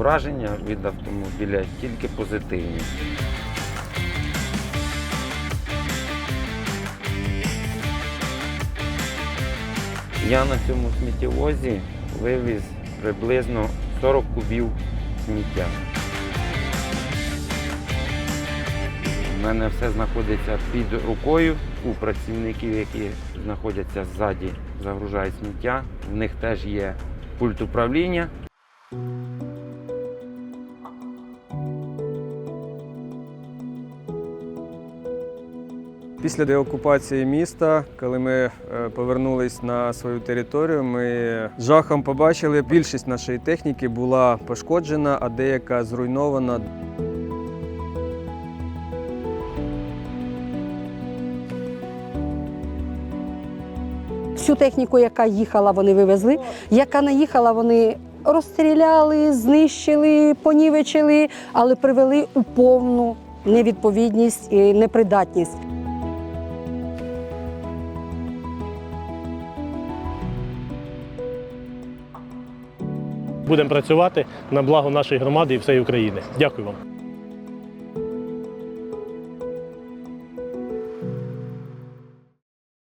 враження від автомобіля тільки позитивні. Я на цьому сміттєвозі вивіз приблизно 40 кубів сміття. У мене все знаходиться під рукою у працівників, які знаходяться ззаді, загружають сміття. В них теж є пульт управління. Після деокупації міста, коли ми е, повернулись на свою територію, ми жахом побачили, більшість нашої техніки була пошкоджена, а деяка зруйнована. Всю техніку, яка їхала, вони вивезли. Яка не їхала, вони розстріляли, знищили, понівечили, але привели у повну невідповідність і непридатність. Будемо працювати на благо нашої громади і всієї України. Дякую вам.